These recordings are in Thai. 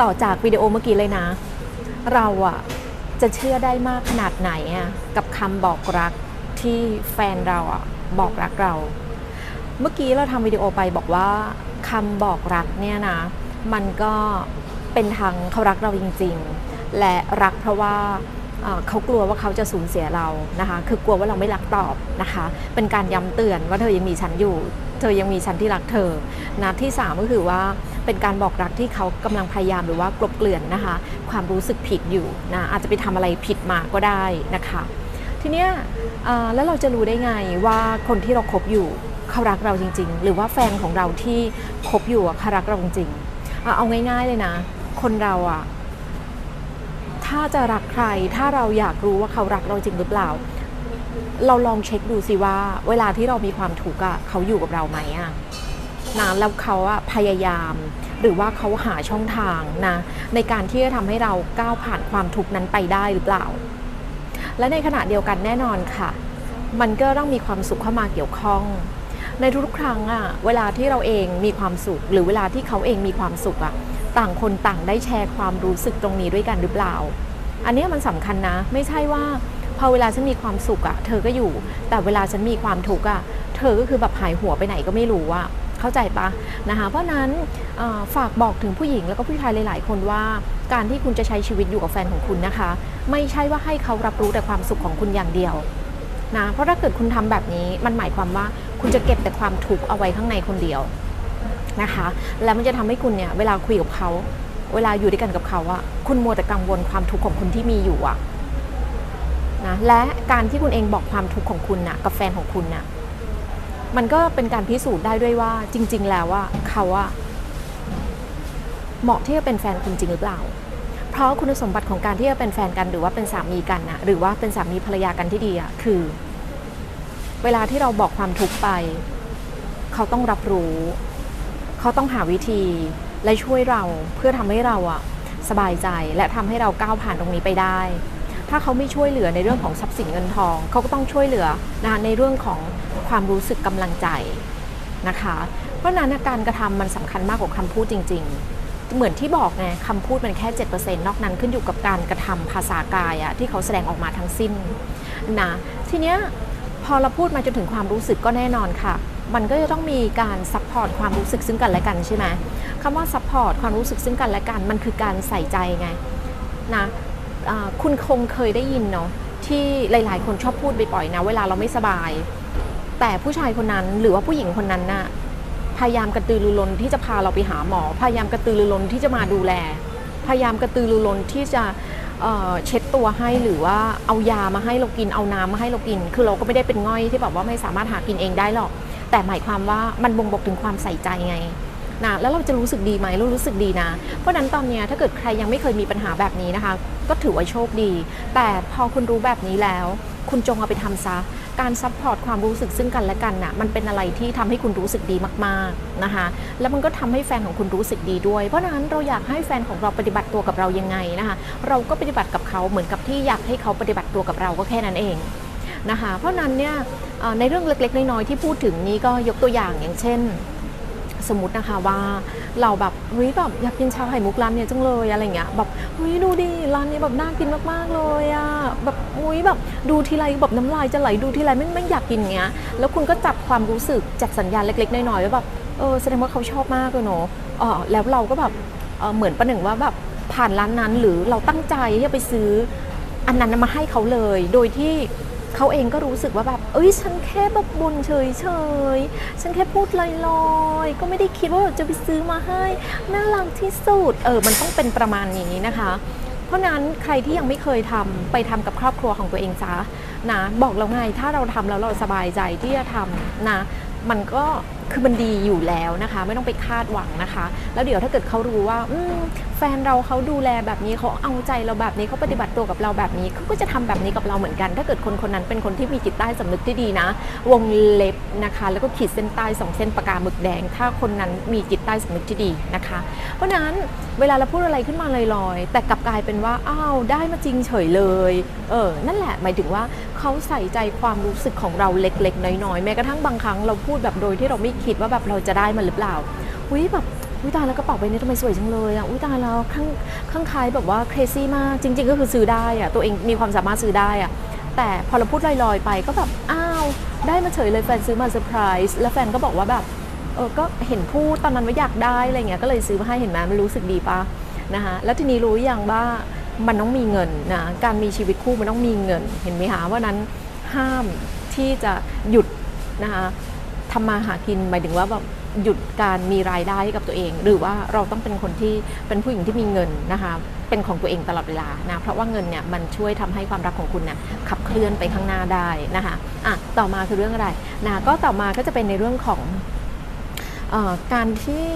ต่อจากวิดีโอเมื่อกี้เลยนะ เราอะจะเชื่อได้มากขนาดไหนอะกับคำบอกรักที่แฟนเราอะบอกรักเรา เมื่อกี้เราทำวิดีโอไปบอกว่าคำบอกรักเนี่ยนะ มันก็เป็นทางเขารักเราจริง ๆ และรักเพราะว่าเขากลัวว่าเขาจะสูญเสียเรานะคะ คือกลัวว่าเราไม่รักตอบนะคะ เป็นการย้ำเตือนว่าเธอยังมีฉันอยู่ เธอยังมีฉันที่รักเธอนะที่สามก็คือว่า เป็นการบอกรักที่เขากำลังพยายามหรือว่ากลบเกลื่อนนะคะ ความรู้สึกผิดอยู่นะอาจจะไปทำอะไรผิดมาก็ได้นะคะ ทีเนี้ยแล้วเราจะรู้ได้ไงว่าคนที่เราคบอยู่เขารักเราจริง ๆ หรือว่าแฟนของเราที่คบอยู่เขารักเราจริงๆเอาง่าย ๆเลยนะ คนเราอะถ้าจะรักใครถ้าเราอยากรู้ว่าเขารักเราจริงหรือเปล่า เราลองเช็คดูสิว่า เวลาที่เรามีความทุกข์อะเขาอยู่กับเราไหมอะ นะแล้วเขาอะพยายาม หรือว่าเขาหาช่องทางนะในการที่จะทำให้เราก้าวผ่านความทุกข์นั้นไปได้หรือเปล่า และในขณะเดียวกันแน่นอนค่ะ มันก็ต้องมีความสุขเข้ามาเกี่ยวข้อง ในทุกๆครั้งอะเวลาที่เราเองมีความสุข หรือเวลาที่เขาเองมีความสุขอะต่างคนต่างได้แชร์ความรู้สึกตรงนี้ด้วยกันหรือเปล่า อันนี้มันสำคัญนะ ไม่ใช่ว่าพอเวลาฉันมีความสุขอะเธอก็อยู่ แต่เวลาฉันมีความทุกข์อะเธอก็คือแบบหายหัวไปไหนก็ไม่รู้อะ เข้าใจปะนะคะเพราะนั้นฝากบอกถึงผู้หญิงแล้วก็ผู้ชายหลาย ๆ คนว่าการที่คุณจะใช้ชีวิตอยู่กับแฟนของคุณนะคะ ไม่ใช่ว่าให้เขารับรู้แต่ความสุขของคุณอย่างเดียวนะเพราะถ้าเกิดคุณทำแบบนี้มันหมายความว่าคุณจะเก็บแต่ความทุกข์เอาไว้ข้างในคนเดียวนะคะ แล้วมันจะทำให้คุณเนี่ยเวลาคุยกับเขา เวลาอยู่ด้วยกันกับเขาอะคุณมัวแต่กังวลความทุกข์ของคุณที่มีอยู่อะนะและการที่คุณเองบอกความทุกข์ของคุณนะกับแฟนของคุณน่ะ มันก็เป็นการพิสูจน์ได้ด้วยว่าจริง ๆ แล้วว่าเขาอะเหมาะที่จะเป็นแฟนคุณจริงหรือเปล่า เพราะคุณสมบัติของการที่จะเป็นแฟนกันหรือว่าเป็นสามีกันนะหรือว่าเป็นสามีภรรยากันที่ดีอะคือ เวลาที่เราบอกความทุกข์ไป เขาต้องรับรู้ เขาต้องหาวิธีและช่วยเราเพื่อทำให้เราอะสบายใจและทำให้เราก้าวผ่านตรงนี้ไปได้ ถ้าเขาไม่ช่วยเหลือในเรื่องของทรัพย์สินเงินทอง เขาก็ต้องช่วยเหลือนะคะในเรื่องของความรู้สึกกำลังใจนะคะ เพราะนั้นการกระทำมันสำคัญมากกว่าคำพูดจริง ๆ เหมือนที่บอกไงคำพูดมันแค่ 7%นอกนั้นขึ้นอยู่กับการกระทำภาษากายอะที่เขาแสดงออกมาทั้งสิ้นนะทีเนี้ยพอเราพูดมาจนถึงความรู้สึกก็แน่นอนค่ะ มันก็จะต้องมีการซัพพอร์ตความรู้สึกซึ่งกันและกันใช่ไหมคำว่าซัพพอร์ตความรู้สึกซึ่งกันและกัน มันคือการใส่ใจไงนะ คุณคงเคยได้ยินเนาะที่หลาย ๆ คนชอบพูดบ่อยๆนะ เวลาเราไม่สบาย แต่ผู้ชายคนนั้นหรือว่าผู้หญิงคนนั้นน่ะพยายามกระตือรือร้นที่จะพาเราไปหาหมอ พยายามกระตือรือร้นที่จะมาดูแล พยายามกระตือรือร้นที่จะเเช็ดตัวให้หรือว่าเอายามาให้เรากินเอาน้ำมาให้เรากิน คือเราก็ไม่ได้เป็นง่อยที่แบบว่าไม่สามารถหากินเองได้หรอก แต่หมายความว่ามันบ่งบอกถึงความใส่ใจไง นะแล้วเราจะรู้สึกดีไหมเรารู้สึกดีนะ เพราะนั้นตอนนี้ถ้าเกิดใครยังไม่เคยมีปัญหาแบบนี้นะคะ ก็ถือว่าโชคดี แต่พอคุณรู้แบบนี้แล้ว คุณจงเอาไปทำซะการซัพพอร์ตความรู้สึกซึ่งกันและกันน่ะมันเป็นอะไรที่ทำให้คุณรู้สึกดีมากๆนะคะแล้วมันก็ทำให้แฟนของคุณรู้สึกดีด้วย เพราะนั้นเราอยากให้แฟนของเราปฏิบัติตัวกับเรายังไงนะคะเราก็ปฏิบัติกับเขาเหมือนกับที่อยากให้เขาปฏิบัติตัวกับเราก็แค่นั้นเองนะคะเพราะนั้นเนี่ยในเรื่องเล็กๆน้อยๆที่พูดถึงนี้ก็ยกตัวอย่างอย่างเช่น สมมตินะคะว่าเราแบบเฮ้ยแบบอยากกินชาไข่มุกร้านเนี้ยจังเลยอะไรเงี้ยแบบเฮ้ยดูดิร้านนี้แบบน่ากินมากๆเลยอะแบบอุ้ยแบบดูทีไรแบบน้ำลายจะไหลดูทีไรไม่ไม่อยากกินเงี้ยแล้วคุณก็จับความรู้สึกจากสัญญาณเล็กๆน้อยๆว่าแบบเออแสดงว่าเขาชอบมากเลยเนาะเออแล้วเราก็แบบเออเหมือนประหนึ่งว่าแบบผ่านร้านนั้นหรือเราตั้งใจที่จะไปซื้ออันนั้นมาให้เขาเลย โดยที่ เขาเองก็รู้สึกว่าแบบเอ้ยฉันแค่แบบบนเฉยเฉยฉันแค่พูดลอยๆ ก็ไม่ได้คิดว่าจะไปซื้อมาให้น่ารักที่สุดเออมันต้องเป็นประมาณนี้นะคะ เพราะนั้นใครที่ยังไม่เคยทำไปทำกับครอบครัวของตัวเองซะนะบอกแล้วไงถ้าเราทำแล้วเราสบายใจที่จะทำนะ มันก็คือมันดีอยู่แล้วนะคะ ไม่ต้องไปคาดหวังนะคะ แล้วเดี๋ยวถ้าเกิดเขารู้ว่าอืแฟนเราเขาดูแลแบบนี้เขาเอาใจเราแบบนี้เขาปฏิบัติตัวกับเราแบบนี้เขาก็จะทำแบบนี้กับเราเหมือนกัน ถ้าเกิดคนคนนั้นเป็นคนที่มีจิตใต้สำนึกที่ดีนะ วงเล็บนะคะ แล้วก็ขีดเส้นใต้สองเส้นปากกาหมึกแดง ถ้าคนนั้นมีจิตใต้สำนึกที่ดีนะคะ เพราะนั้นเวลาเราพูดอะไรขึ้นมาลอยๆ แต่กลับกลายเป็นว่าอ้าวได้มาจริงเฉยเลยเออนั่นแหละหมายถึงว่า เขาใส่ใจความรู้สึกของเราเล็กๆ น้อยๆ แม้กระทั่งบางครั้งเราพูดแบบโดยที่เราไม่คิดว่าแบบเราจะได้มันหรือเปล่าอุ้ยแบบอุ้ยตายแล้วกระเป๋าใบนี้ทำไมสวยจังเลยอะอุ้ยตายแล้วข้างข้างคล้ายแบบว่า crazy มากจริง ๆ ก็คือซื้อได้อะตัวเองมีความสามารถซื้อได้อะแต่พอเราพูดลอยๆไปก็แบบอ้าวได้มาเฉยเลยแฟนซื้อมาเซอร์ไพรส์แล้วแฟนก็บอกว่าแบบเออก็เห็นพูดตอนนั้นว่าอยากได้อะไรเงี้ยก็เลยซื้อมาให้เห็นไหมมันรู้สึกดีปะนะคะแล้วทีนี้รู้อยังว่า มันต้องมีเงินนะการมีชีวิตคู่มันต้องมีเงิน เห็นไหมคะว่านั้นห้ามที่จะหยุดนะคะทำมาหากินหมายถึงว่าแบบหยุดการมีรายได้ให้กับตัวเอง หรือว่าเราต้องเป็นคนที่เป็นผู้หญิงที่มีเงินนะคะเป็นของตัวเองตลอดเวลานะเพราะว่าเงินเนี่ยมันช่วยทำให้ความรักของคุณเนี่ยขับเคลื่อนไปข้างหน้าได้นะคะอะต่อมาคือเรื่องอะไรนะก็ต่อมาก็จะเป็นในเรื่องของอการที่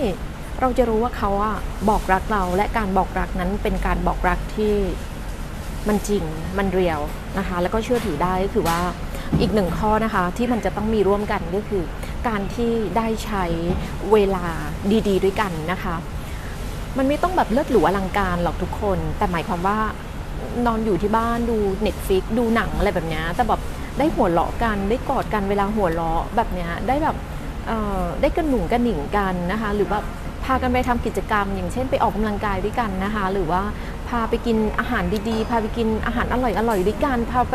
เราจะรู้ว่าเขาอะบอกรักเราและการบอกรักนั้นเป็นการบอกรักที่มันจริงมันเรียวนะคะ แล้วก็เชื่อถือได้ก็คือว่าอีกหนึ่งข้อนะคะที่มันจะต้องมีร่วมกันก็คือ การที่ได้ใช้เวลาดี ๆด้วยกันนะคะ มันไม่ต้องแบบเลิศหรูอลังการหรอกทุกคน แต่หมายความว่านอนอยู่ที่บ้านดู Netflix ดูหนังอะไรแบบนี้แต่แบบได้หัวเราะกันได้กอดกันเวลาหัวเราะแบบเนี้ยได้แบบ ได้กระหนุ่งกระหนิงกันนะคะ หรือว่าพากันไปทำกิจกรรม อย่างเช่นไปออกกำลังกายด้วยกันนะคะ หรือว่าพาไปกินอาหารดีๆ พาไปกินอาหารอร่อยๆด้วยกัน พาไป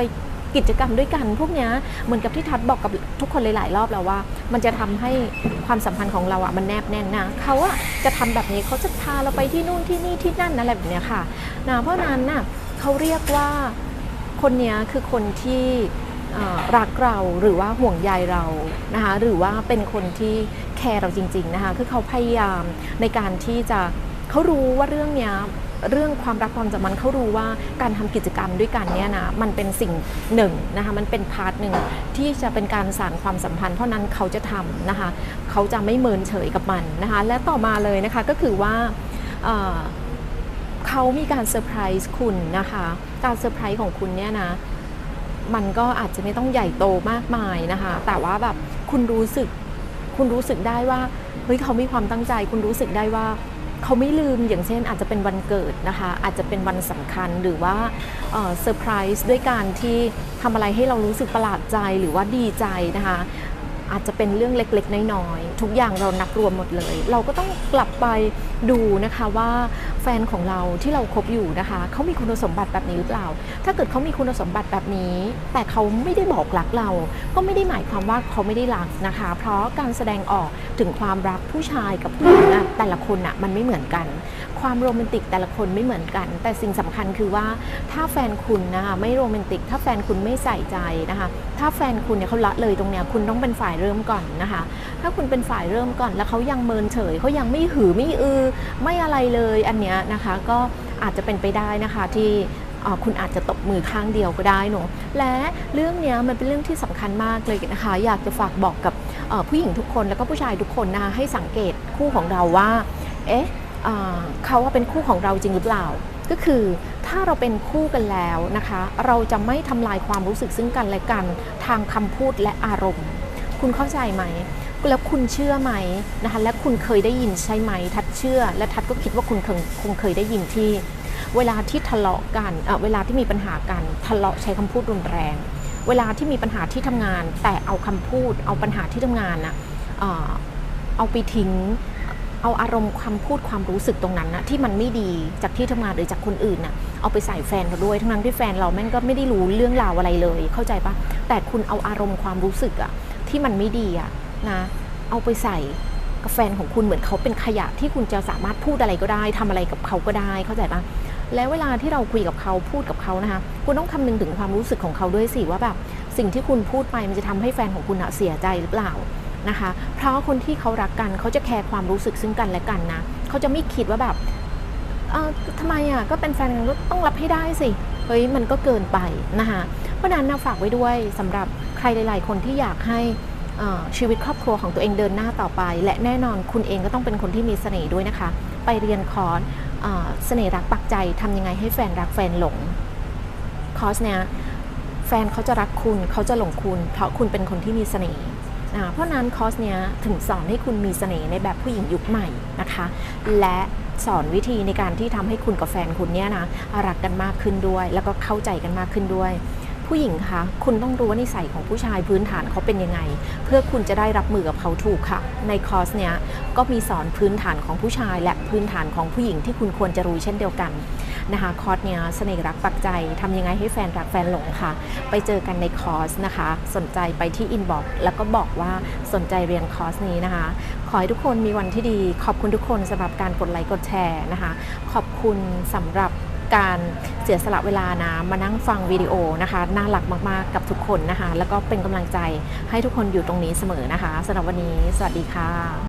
กิจกรรมด้วยกันพวกเนี้ยเหมือนกับที่ทัดบอกกับทุกคนหลาย ๆ รอบแล้วว่า มันจะทำให้ความสัมพันธ์ของเราอะมันแนบแน่นนะเขาอะจะทำแบบนี้เขาจะพาเราไปที่นู่นที่นี่ที่นั่นอะไรแบบเนี้ยค่ะนะเพราะนั้นน่ะเขาเรียกว่าคนเนี้ยคือคนที่ รักเราหรือว่าห่วงใยเรานะคะหรือว่าเป็นคนที่แคร์เราจริงๆนะคะคือเขาพยายามในการที่จะเขารู้ว่าเรื่องเนี้ยเรื่องความรักความสัมพันธ์เขารู้ว่าการทำกิจกรรมด้วยกันเนี่ยนะมันเป็นสิ่งหนึ่งนะคะมันเป็นพาร์ทหนึ่งที่จะเป็นการสานความสัมพันธ์ เพราะนั้นเขาจะทำนะคะเขาจะไม่เมินเฉยกับมันนะคะและต่อมาเลยนะคะก็คือว่าเเขามีการเซอร์ไพรส์คุณนะคะการเซอร์ไพรส์ของคุณเนี่ยนะ มันก็อาจจะไม่ต้องใหญ่โตมากมายนะคะ แต่ว่าแบบคุณรู้สึก คุณรู้สึกได้ว่าเฮ้ยเขามีความตั้งใจ คุณรู้สึกได้ว่าเขาไม่ลืมอย่างเช่น อาจจะเป็นวันเกิดนะคะ อาจจะเป็นวันสำคัญหรือว่าเซอร์ไพรส์ด้วยการที่ทำอะไรให้เรารู้สึกประหลาดใจหรือว่าดีใจนะคะ อาจจะเป็นเรื่องเล็กๆ น้อยๆ ทุกอย่างเรานับรวมหมดเลย เราก็ต้องกลับไปดูนะคะว่าแฟนของเราที่เราคบอยู่นะคะเขามีคุณสมบัติแบบนี้หรือเปล่า ถ้าเกิดเขามีคุณสมบัติแบบนี้ แต่เขาไม่ได้บอกรักเรา ก็ไม่ได้หมายความว่าเขาไม่ได้รักนะคะ เพราะการแสดงออกถึงความรักผู้ชายกับผู้หญิงอะแต่ละคนอะมันไม่เหมือนกัน ความโรแมนติกแต่ละคนไม่เหมือนกัน แต่สิ่งสำคัญคือว่าถ้าแฟนคุณนะคะไม่โรแมนติก ถ้าแฟนคุณไม่ใส่ใจนะคะถ้าแฟนคุณเนี่ยเขาละเลยตรงเนี้ยคุณต้องเป็นฝ่ายเริ่มก่อนนะคะถ้าคุณเป็นฝ่ายเริ่มก่อน แล้วเขายังเมินเฉยเขายังไม่หือไม่อือไม่อะไรเลยอันเนี้ยนะคะก็อาจจะเป็นไปได้นะคะที่คุณอาจจะตบมือข้างเดียวก็ได้เนอะและเรื่องเนี้ยมันเป็นเรื่องที่สำคัญมากเลยนะคะ อยากจะฝากบอกกับผู้หญิงทุกคนแล้วก็ผู้ชายทุกคนนะคะให้สังเกตคู่ของเราว่า เอ๊ะ เขาว่าเป็นคู่ของเราจริงหรือเปล่า ก็คือถ้าเราเป็นคู่กันแล้วนะคะ เราจะไม่ทำลายความรู้สึกซึ่งกันและกันทางคำพูดและอารมณ์ คุณเข้าใจไหมแล้วคุณเชื่อไหมนะคะและคุณเคยได้ยินใช่ไหม ทัดเชื่อ และทัดก็คิดว่าคุณคงเคยได้ยินที่ เวลาที่ทะเลาะกันเวลาที่มีปัญหากันทะเลาะใช้คำพูดรุนแรง เวลาที่มีปัญหาที่ทำงาน แต่เอาคำพูด เอาปัญหาที่ทำงานนะเอ่อเอาไปทิ้ง เอาอารมณ์ความพูดความรู้สึกตรงนั้นนะที่มันไม่ดีจากที่ทำงานหรือจากคนอื่นน่ะเอาไปใส่แฟนเราด้วยทั้งนั้นที่แฟนเราแม่งก็ไม่ได้รู้เรื่องราวอะไรเลย เข้าใจปะแต่คุณเอาอารมณ์ความรู้สึกอะที่มันไม่ดีอะนะเอาไปใส่กับแฟนของคุณเหมือนเขาเป็นขยะที่คุณจะสามารถพูดอะไรก็ได้ทำอะไรกับเขาก็ได้เข้าใจปะแล้วเวลาที่เราคุยกับเขาพูดกับเขานะคะคุณต้องคำนึงถึงความรู้สึกของเขาด้วยสิว่าแบบสิ่งที่คุณพูดไปมันจะทำให้แฟนของคุณเสียใจหรือเปล่า นะคะ เพราะคนที่เขารักกันเขาจะแคร์ความรู้สึกซึ่งกันและกันนะเขาจะไม่คิดว่าแบบเออทำไมอะก็เป็นแฟนกันก็ต้องรับให้ได้สิเฮ้ยมันก็เกินไปนะคะเพราะนั้นนะฝากไว้ด้วยสำหรับใครหลาย ๆ คนที่อยากให้ชีวิตครอบครัวของตัวเองเดินหน้าต่อไป และแน่นอนคุณเองก็ต้องเป็นคนที่มีเสน่ห์ด้วยนะคะ ไปเรียนคอร์สเสน่ห์รักปักใจทำยังไงให้แฟนรักแฟนหลงคอร์สเนี้ยแฟนเขาจะรักคุณเขาจะหลงคุณ เพราะคุณเป็นคนที่มีเสน่ห์ เพราะนั้นคอร์สเนี้ยถึงสอนให้คุณมีเสน่ห์ในแบบผู้หญิงยุคใหม่นะคะ และสอนวิธีในการที่ทำให้คุณกับแฟนคุณเนี่ยนะรักกันมากขึ้นด้วย แล้วก็เข้าใจกันมากขึ้นด้วย ผู้หญิงคะคุณต้องรู้ว่านิสัยของผู้ชายพื้นฐานเขาเป็นยังไง เพื่อคุณจะได้รับมือกับเขาถูกค่ะ ในคอร์สเนี้ยก็มีสอนพื้นฐานของผู้ชายและพื้นฐานของผู้หญิงที่คุณควรจะรู้เช่นเดียวกัน นะคะคอร์สเนี้ยเสน่ห์รักปักใจทำยังไงให้แฟนรักแฟนหลงค่ะ ไปเจอกันในคอร์สนะคะ สนใจไปที่อินบ็อกแล้วก็บอกว่าสนใจเรียนคอร์สนี้นะคะ ขอให้ทุกคนมีวันที่ดี ขอบคุณทุกคนสำหรับการกดไลค์กดแชร์นะคะ ขอบคุณสำหรับการเสียสละเวลานะมานั่งฟังวิดีโอนะคะน่ารักมาก ๆ กับทุกคนนะคะ แล้วก็เป็นกำลังใจให้ทุกคนอยู่ตรงนี้เสมอนะคะสำหรับวันนี้ สวัสดีค่ะ